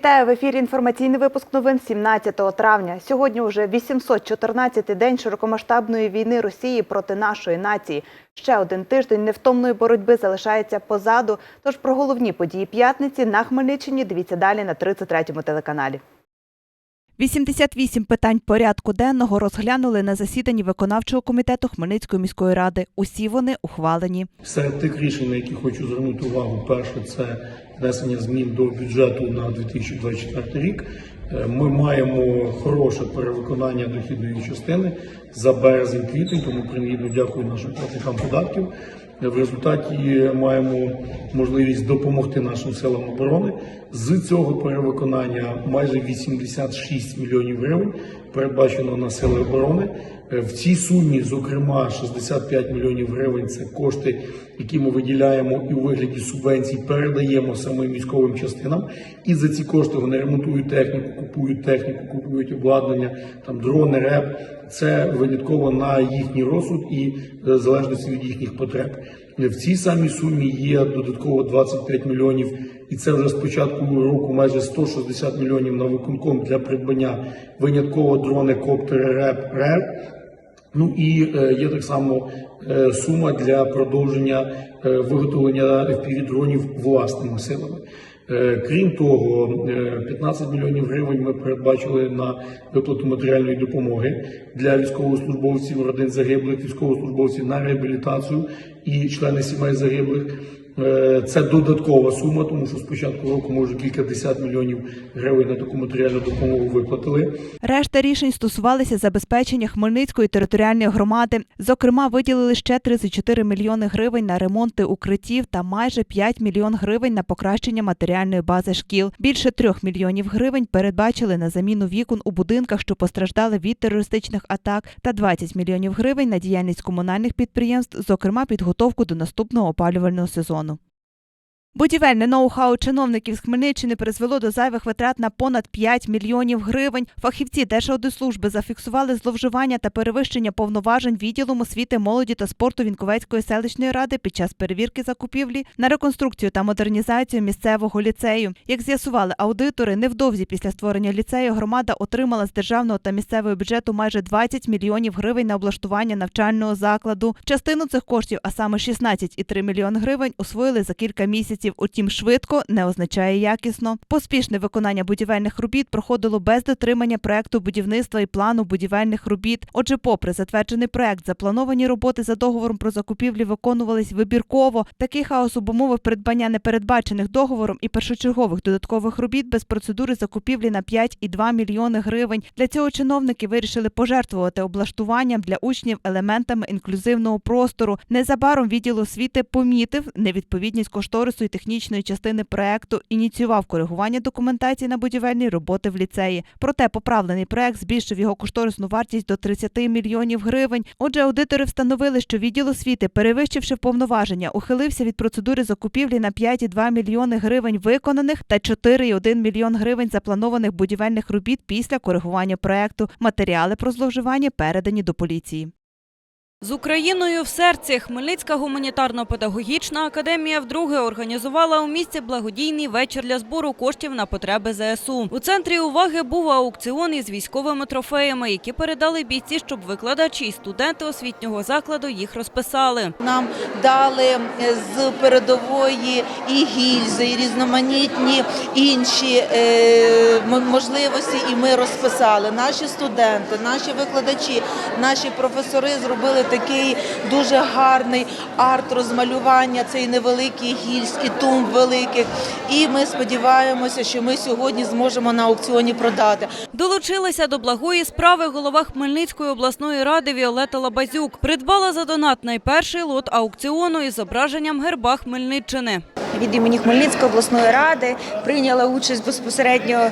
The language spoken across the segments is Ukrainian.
Вітаю в ефірі. Інформаційний випуск новин 17 травня. Сьогодні уже 814-й день широкомасштабної війни Росії проти нашої нації. Ще один тиждень невтомної боротьби залишається позаду. Тож про головні події п'ятниці на Хмельниччині дивіться далі на 33-му телеканалі. 88 питань порядку денного розглянули на засіданні виконавчого комітету Хмельницької міської ради. Усі вони ухвалені. Серед тих рішень, на які хочу звернути увагу, перше це внесення змін до бюджету на 2024 рік. Е, Ми маємо хороше перевиконання дохідної частини за березень-квітень, тому принагідно дякую нашим платникам податків. В результаті маємо можливість допомогти нашим силам оборони. З цього перевиконання майже 86 мільйонів гривень передбачено на сили оборони. Е, В цій сумі, зокрема, 65 мільйонів гривень це кошти, які ми виділяємо і у вигляді субвенцій передаємо самим військовим частинам. І за ці кошти вони ремонтують техніку, купують техніку, купують обладнання, там дрони, реп. Це винятково на їхній розсуд і е, в залежності від їхніх потреб. В цій самій сумі є додатково 25 мільйонів, і це вже з початку року майже 160 мільйонів на виконком для придбання винятково дрони, коптери, реп, реп. Ну і е, є так само е, сума для продовження е, виготовлення FPV-дронів власними силами. Е, Крім того, е, 15 мільйонів гривень ми передбачили на виплату матеріальної допомоги для військовослужбовців, родин загиблих, військовослужбовців на реабілітацію і члени сімей загиблих. Е, Це додаткова сума, тому що з початку року ми вже кілька десят мільйонів гривень на таку матеріальну допомогу виплатили. Решта рішень стосувалися забезпечення Хмельницької територіальної громади. Зокрема, виділили ще 34 мільйони гривень на ремонти укриттів та майже 5 мільйон гривень на покращення матеріальної бази шкіл. Більше 3 мільйонів гривень передбачили на заміну вікон у будинках, що постраждали від терористичних атак, та 20 мільйонів гривень на діяльність комунальних підприємств, зокрема підготовку до наступного опалювального сезону. Будівельне ноу-хау чиновників з Хмельниччини призвело до зайвих витрат на понад 5 мільйонів гривень. Фахівці Держаудислужби зафіксували зловживання та перевищення повноважень відділом освіти, молоді та спорту Вінковецької селищної ради під час перевірки закупівлі на реконструкцію та модернізацію місцевого ліцею. Як з'ясували аудитори, невдовзі після створення ліцею громада отримала з державного та місцевого бюджету майже 20 мільйонів гривень на облаштування навчального закладу. Частину цих коштів, а саме 16,3 мільйон гривень, освоїли за кілька місяців. Утім, швидко не означає якісно. Поспішне виконання будівельних робіт проходило без дотримання проекту будівництва і плану будівельних робіт. Отже, попри затверджений проект, заплановані роботи за договором про закупівлі виконувались вибірково. Такий хаос обумовив придбання непередбачених договором і першочергових додаткових робіт без процедури закупівлі на 5,2 мільйони гривень. Для цього чиновники вирішили пожертвувати облаштуванням для учнів елементами інклюзивного простору. Незабаром відділ освіти помітив невідповідність кошторису технічної частини проекту, ініціював коригування документації на будівельні роботи в ліцеї. Проте поправлений проект збільшив його кошторисну вартість до 30 мільйонів гривень. Отже, аудитори встановили, що відділ освіти, перевищивши повноваження, ухилився від процедури закупівлі на 5,2 мільйони гривень виконаних та 4,1 мільйон гривень запланованих будівельних робіт після коригування проекту. Матеріали про зловживання передані до поліції. З Україною в серці Хмельницька гуманітарно-педагогічна академія вдруге організувала у місті благодійний вечір для збору коштів на потреби ЗСУ. У центрі уваги був аукціон із військовими трофеями, які передали бійці, щоб викладачі і студенти освітнього закладу їх розписали. Нам дали е, з передової і гільзи, і різноманітні інші е, можливості, і ми розписали. Наші студенти, наші викладачі, наші професори зробили такий дуже гарний арт розмалювання, цей невеликий гільз і тумб великих. І ми сподіваємося, що ми сьогодні зможемо на аукціоні продати. Долучилася до благої справи голова Хмельницької обласної ради Віолета Лабазюк. Придбала за донат найперший лот аукціону із зображенням герба Хмельниччини. Від імені Хмельницької обласної ради прийняла участь безпосередньо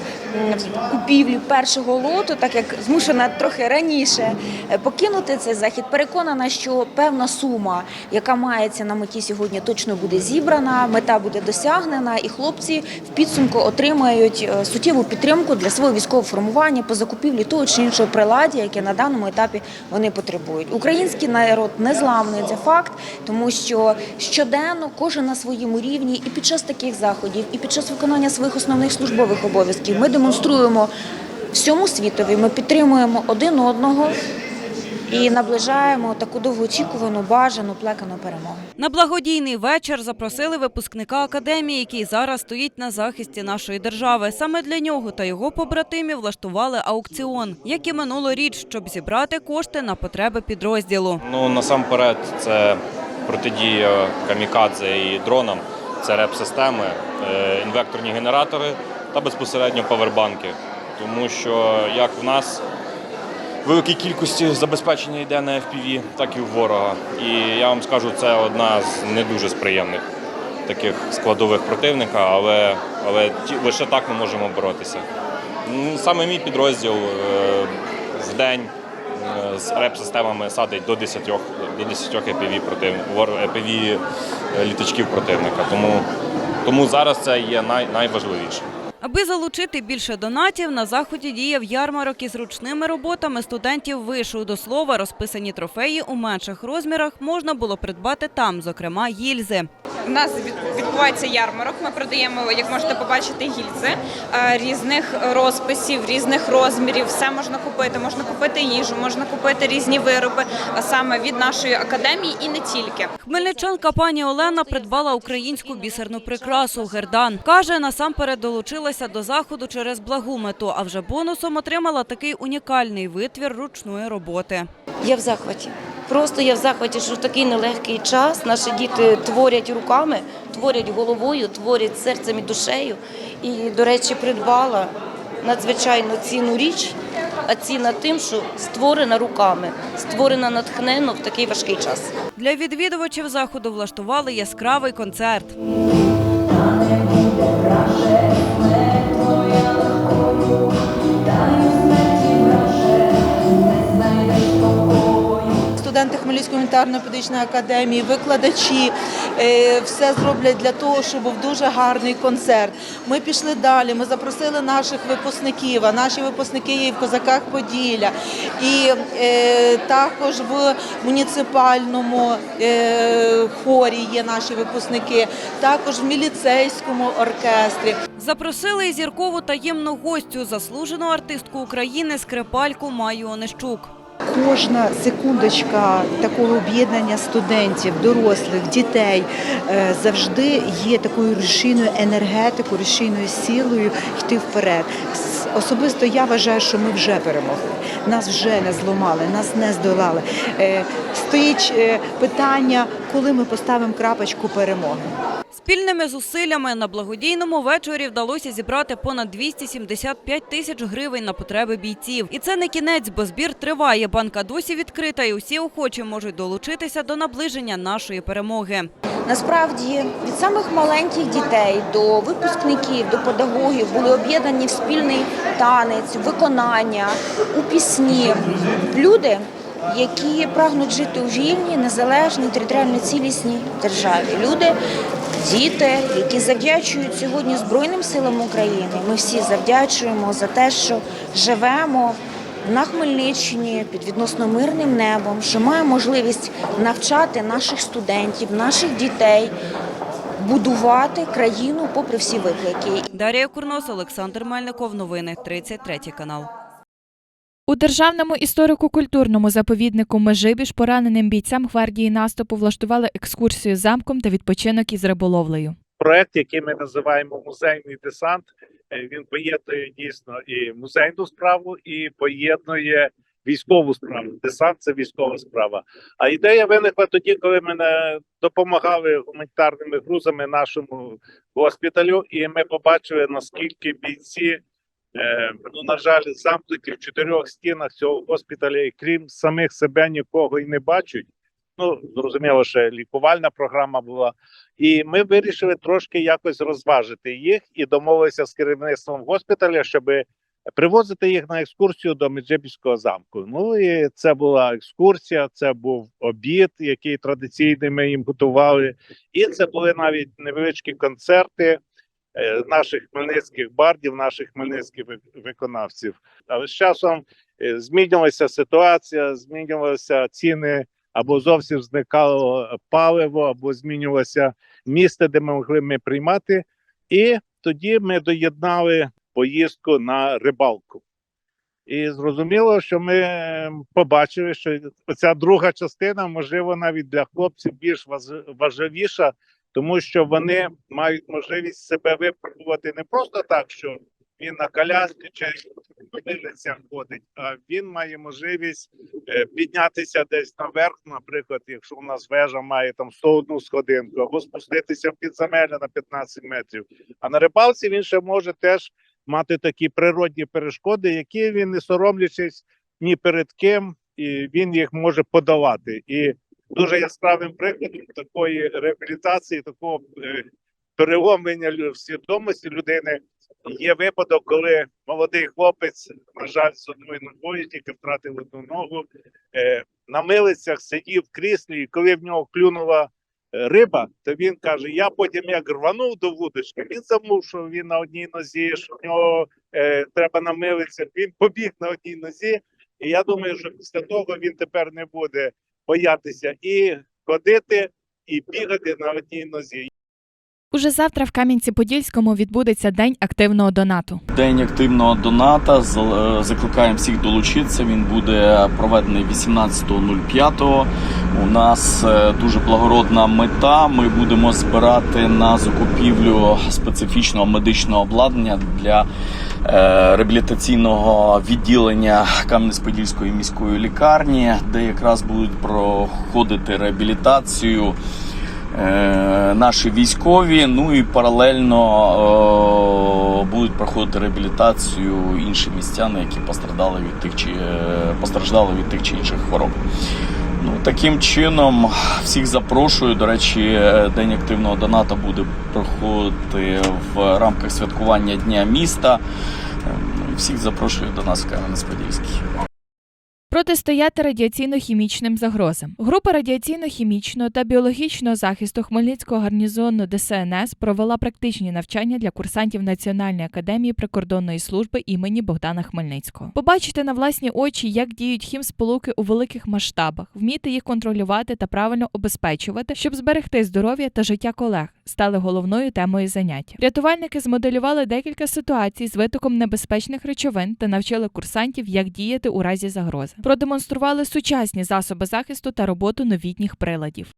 в купівлі першого лоту, так як змушена трохи раніше е, покинути цей захід. Переконана, що певна сума, яка мається на меті сьогодні, точно буде зібрана, мета буде досягнена, і хлопці в підсумку отримають е, суттєву підтримку для свого військового формування по закупівлі того чи іншого приладдя, яке на даному етапі вони потребують. Український народ незламний це факт, тому що щоденно кожен на своєму рівні Україні і під час таких заходів, і під час виконання своїх основних службових обов'язків ми демонструємо всьому світові, ми підтримуємо один одного і наближаємо таку довгоочікувану, бажану, плекану перемогу. На благодійний вечір запросили випускника академії, який зараз стоїть на захисті нашої держави. Саме для нього та його побратимів влаштували аукціон, як і минулоріч, щоб зібрати кошти на потреби підрозділу. Ну насамперед, це протидія камікадзе і дронам, це реп-системи, е, інвекторні генератори та безпосередньо павербанки. Тому що як в нас великій кількості забезпечення йде на FPV, так і в ворога. І я вам скажу, це одна з не дуже сприємних таких складових противника, але, але ті- лише так ми можемо боротися. Саме мій підрозділ е, в день з реп-системами садить до 10, до 10 EPV, против, EPV літачків противника. Тому, тому зараз це є най, найважливіше. Аби залучити більше донатів, на заході діяв ярмарок із ручними роботами студентів вишу. До слова, розписані трофеї у менших розмірах можна було придбати там, зокрема гільзи. У нас відбувається ярмарок. Ми продаємо, як можете побачити, гільзи е, різних розписів, різних розмірів. Все можна купити. Можна купити їжу, можна купити різні вироби, а саме від нашої академії і не тільки. Хмельничанка пані Олена придбала українську бісерну прикрасу гердан. Каже, насамперед долучилася до заходу через благу мету, а вже бонусом отримала такий унікальний витвір ручної роботи. Я в захваті. Просто я в захваті, що в такий нелегкий час наші діти творять руками, творять головою, творять серцем і душею. І, до речі, придбала надзвичайно цінну річ, а ціна тим, що створена руками, створена натхненно в такий важкий час. Для відвідувачів заходу влаштували яскравий концерт. Хмельницької гуманітарно-педагогічної академії, викладачі е, все зроблять для того, щоб був дуже гарний концерт. Ми пішли далі. Ми запросили наших випускників. А наші випускники є в козаках Поділля, і е, також в муніципальному е, хорі є наші випускники, також в міліцейському оркестрі. Запросили і зіркову таємну гостю, заслужену артистку України скрипальку Маю Онищук. Кожна секундочка такого об'єднання студентів, дорослих, дітей е, завжди є такою рушійною енергетикою, рушійною силою йти вперед. Особисто я вважаю, що ми вже перемогли. Нас вже не зламали, нас не здолали. Е, Стоїть е, питання, коли ми поставимо крапочку перемоги. Спільними зусиллями на благодійному вечорі вдалося зібрати понад 275 тисяч гривень на потреби бійців. І це не кінець, бо збір триває. Банка досі відкрита, і усі охочі можуть долучитися до наближення нашої перемоги. Насправді від самих маленьких дітей до випускників, до педагогів були об'єднані в спільний танець, виконання, у пісні. Люди, які прагнуть жити у вільній, незалежній, територіально цілісній державі. Люди, діти, які завдячують сьогодні Збройним силам України. Ми всі завдячуємо за те, що живемо на Хмельниччині під відносно мирним небом, що маємо можливість навчати наших студентів, наших дітей будувати країну попри всі виклики. Дар'я Курнос, Олександр Мельников. Новини 33 канал. У державному історико-культурному заповіднику Межибіж пораненим бійцям гвардії наступу влаштували екскурсію замком та відпочинок із риболовлею. проект, який ми називаємо музейний десант. Е, Він поєднує дійсно і музейну справу, і поєднує військову справу. Десант це військова справа. А ідея виникла тоді, коли ми допомагали гуманітарними грузами нашому госпіталю, і ми побачили наскільки бійці. Е, Ну, на жаль, замкнуті в чотирьох стінах цього госпіталя, і крім самих себе нікого і не бачать. Ну, зрозуміло, що лікувальна програма була. І ми вирішили трошки якось розважити їх і домовилися з керівництвом госпіталя, щоб привозити їх на екскурсію до Меджибіського замку. Ну і це була екскурсія, це був обід, який традиційний ми їм готували. І це були навіть невеличкі концерти наших хмельницьких бардів, наших хмельницьких виконавців. Але з часом е, змінювалася ситуація, змінювалися ціни або зовсім зникало паливо, або змінювалося місце, де ми могли ми приймати. І тоді ми доєднали поїздку на рибалку. І зрозуміло, що ми е, побачили, що ця друга частина, можливо, навіть для хлопців більш важ- важливіша, тому що вони мають можливість себе випробувати не просто так, що він на колясці чи милиця ходить, а він має можливість е, піднятися десь наверх, наприклад, якщо у нас вежа має там 101 сходинку, або спуститися в підземелля на 15 метрів. А на рибалці він ще може теж мати такі природні перешкоди, які він не соромлячись ні перед ким, і він їх може подолати. І дуже яскравим прикладом такої реабілітації, такого е, переломлення лю- свідомості людини є випадок, коли молодий хлопець, на жаль, з одною ногою тільки втратив одну ногу, е, на милицях сидів в кріслі, і коли в нього клюнула е, риба, то він каже: Я потім як рванув до вудочки, він забув, що він на одній нозі, що в нього е, треба на милицях. Він побіг на одній нозі. І я думаю, що після того він тепер не буде боятися і ходити, і бігати на одній нозі. Уже завтра в Кам'янці-Подільському відбудеться день активного донату. День активного доната. Е, Закликаємо всіх долучитися. Він буде проведений 18.05. У нас е, дуже благородна мета. Ми будемо збирати на закупівлю специфічного медичного обладнання для е, реабілітаційного відділення Кам'янець-Подільської міської лікарні, де якраз будуть проходити реабілітацію наші військові. Ну і паралельно е, будуть проходити реабілітацію інші містяни, які постраждали від тих чи е, постраждали від тих чи інших хвороб. Ну таким чином всіх запрошую. До речі, е, день активного доната буде проходити в рамках святкування Дня міста. Е, ну, Всіх запрошую до нас в Кам'янець-Подільський. Протистояти радіаційно-хімічним загрозам. Група радіаційно-хімічного та біологічного захисту Хмельницького гарнізону ДСНС провела практичні навчання для курсантів Національної академії прикордонної служби імені Богдана Хмельницького. Побачити на власні очі, як діють хімсполуки у великих масштабах, вміти їх контролювати та правильно обезпечувати, щоб зберегти здоров'я та життя колег, стали головною темою заняття. Рятувальники змоделювали декілька ситуацій з витоком небезпечних речовин та навчили курсантів, як діяти у разі загрози. Продемонстрували сучасні засоби захисту та роботу новітніх приладів.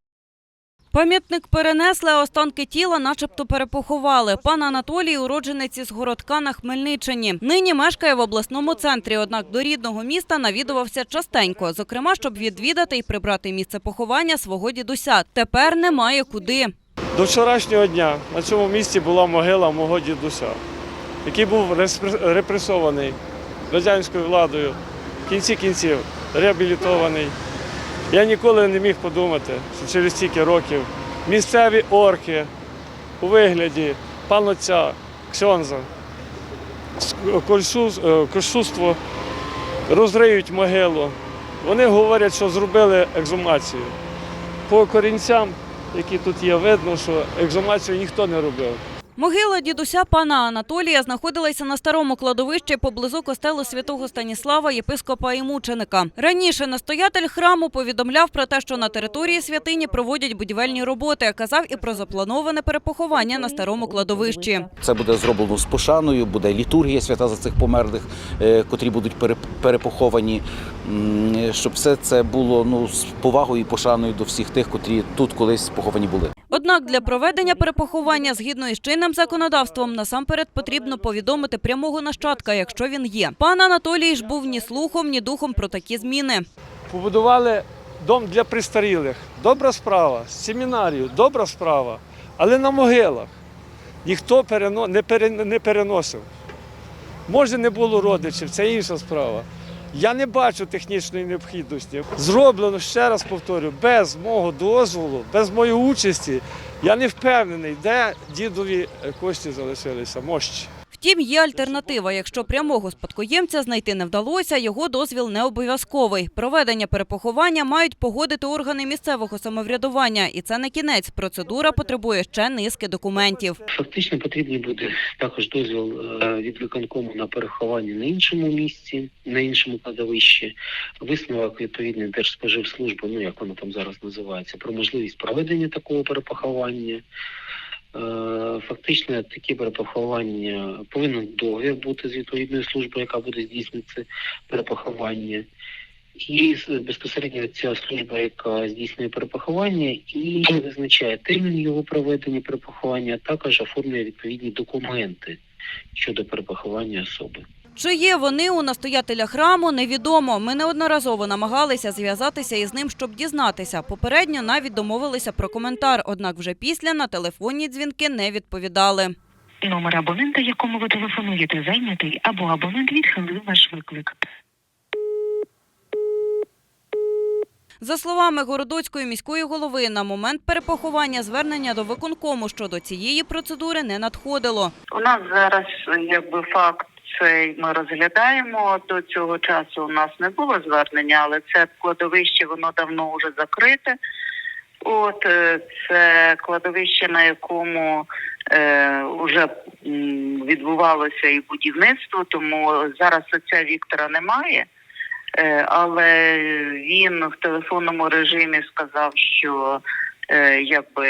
Пам'ятник перенесли, а останки тіла начебто перепоховали. Пан Анатолій – уродженець із Городка на Хмельниччині. Нині мешкає в обласному центрі, однак до рідного міста навідувався частенько, зокрема, щоб відвідати і прибрати місце поховання свого дідуся. Тепер немає куди. До вчорашнього дня на цьому місці була могила мого дідуся, який був репресований радянською владою, в кінці кінців реабілітований. Я ніколи не міг подумати, що через стільки років місцеві орки у вигляді панотця Ксьонза, с- е, кольшуство розриють могилу. Вони говорять, що зробили екзумацію. По корінцям, які тут є, видно, що екзомацію ніхто не робив. Могила дідуся пана Анатолія знаходилася на старому кладовищі поблизу костелу святого Станіслава, єпископа і мученика. Раніше настоятель храму повідомляв про те, що на території святині проводять будівельні роботи. Казав і про заплановане перепоховання на старому кладовищі. Це буде зроблено з пошаною, буде літургія свята за цих померлих, е, котрі будуть пере- перепоховані. Щоб все це було ну з повагою і пошаною до всіх тих, котрі тут колись поховані були. Однак для проведення перепоховання згідно із чинним законодавством насамперед потрібно повідомити прямого нащадка, якщо він є. Пан Анатолій ж був ні слухом, ні духом про такі зміни. Побудували дом для престарілих. Добра справа, семінарію, добра справа. Але на могилах ніхто не переносив. Може, не було родичів, це інша справа. Я не бачу технічної необхідності. Зроблено, ще раз повторю, без мого дозволу, без моєї участі. Я не впевнений, де дідові кості залишилися, мощі. Втім, є альтернатива. Якщо прямого спадкоємця знайти не вдалося, його дозвіл не обов'язковий. Проведення перепоховання мають погодити органи місцевого самоврядування, і це не кінець. Процедура потребує ще низки документів. Фактично потрібний буде також дозвіл е, від виконкому на переховання на іншому місці, на іншому кладовищі, висновок відповідний Держспоживслужби, ну як воно там зараз називається, про можливість проведення такого перепоховання. Е, Фактично такі перепоховання повинен договір бути з відповідною службою, яка буде здійснити це перепоховання. І безпосередньо ця служба, яка здійснює перепоховання, і визначає термін його проведення перепоховання, а також оформлює відповідні документи щодо перепоховання особи. Чи є вони у настоятеля храму, невідомо. Ми неодноразово намагалися зв'язатися із ним, щоб дізнатися. Попередньо навіть домовилися про коментар, однак вже після на телефонні дзвінки не відповідали. Номер абонента, якому ви телефонуєте, зайнятий, або абонент відхилив ваш виклик. За словами Городоцької міської голови, на момент перепоховання звернення до виконкому щодо цієї процедури не надходило. У нас зараз якби факт цей ми розглядаємо. До цього часу у нас не було звернення, але це кладовище воно давно вже закрите. От е, це кладовище, на якому е, вже відбувалося і будівництво, тому зараз отця Віктора немає. Е, але він в телефонному режимі сказав, що якби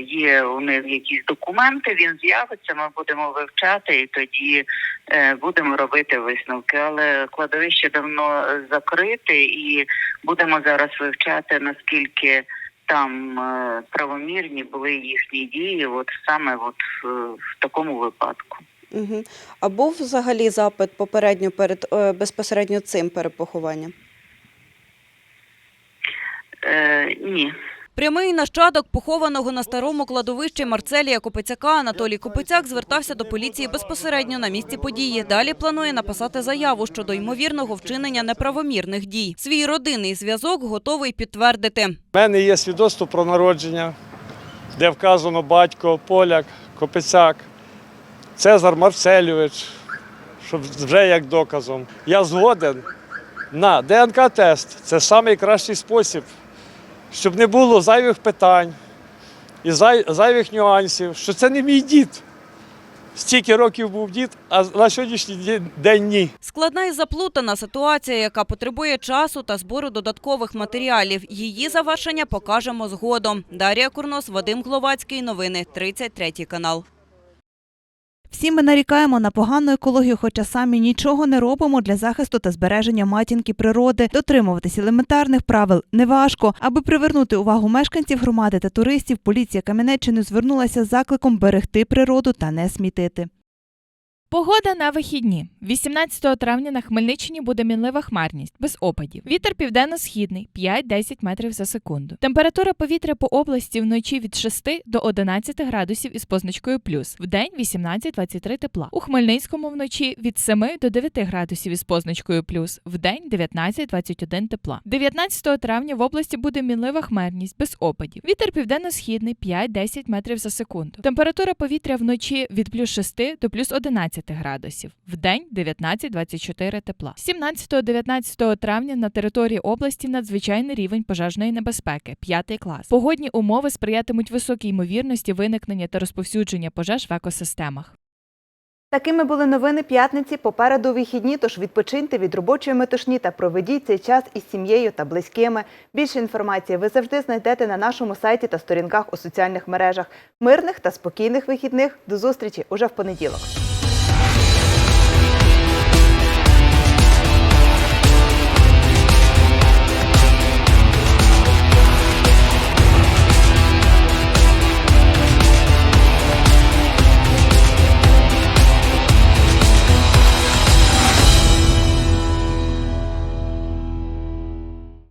є у них якісь документи, він з'явиться, ми будемо вивчати і тоді е, будемо робити висновки. Але кладовище давно е, закрите, і будемо зараз вивчати наскільки там е, правомірні були їхні дії, от саме от е, в такому випадку. Угу. А був взагалі запит попередньо перед е, безпосередньо цим перепохованням? Е, ні. Прямий нащадок похованого на старому кладовищі Марцелія Копицяка Анатолій Копицяк звертався до поліції безпосередньо на місці події. Далі планує написати заяву щодо ймовірного вчинення неправомірних дій. Свій родинний зв'язок готовий підтвердити. У мене є свідоцтво про народження, де вказано батько, поляк, Копицяк, Цезар Марцелійович, щоб вже як доказом. Я згоден на ДНК-тест. Це найкращий спосіб, щоб не було зайвих питань і зай- зайвих нюансів, що це не мій дід. Стільки років був дід, а на сьогоднішній день- ні. Складна і заплутана ситуація, яка потребує часу та збору додаткових матеріалів. Її завершення покажемо згодом. Дар'я Курнос, Вадим Гловацький. Новини 33 канал. Всі ми нарікаємо на погану екологію, хоча самі нічого не робимо для захисту та збереження матінки природи. Дотримуватись елементарних правил неважко. Аби привернути увагу мешканців громади та туристів, поліція Кам'янеччини звернулася з закликом берегти природу та не смітити. Погода на вихідні. 18 травня на Хмельниччині буде мінлива хмарність, без опадів. Вітер південно-східний 5-10 метрів за секунду. Температура повітря по області вночі від 6 до 11 градусів із позначкою плюс. Вдень 18-23 тепла. У Хмельницькому вночі від 7 до 9 градусів із позначкою плюс. Вдень 19-21 тепла. 19 травня в області буде мінлива хмарність без опадів. Вітер південно-східний 5-10 метрів за секунду. Температура повітря вночі від плюс 6 до плюс 11 градусів. Вдень 19-24 тепла. 17-19 травня на території області надзвичайний рівень пожежної небезпеки 5 клас. Погодні умови сприятимуть високій ймовірності виникнення та розповсюдження пожеж в екосистемах. Такими були новини п'ятниці. Попереду вихідні, тож відпочиньте від робочої метушні та проведіть цей час із сім'єю та близькими. Більше інформації ви завжди знайдете на нашому сайті та сторінках у соціальних мережах. Мирних та спокійних вихідних. До зустрічі уже в понеділок.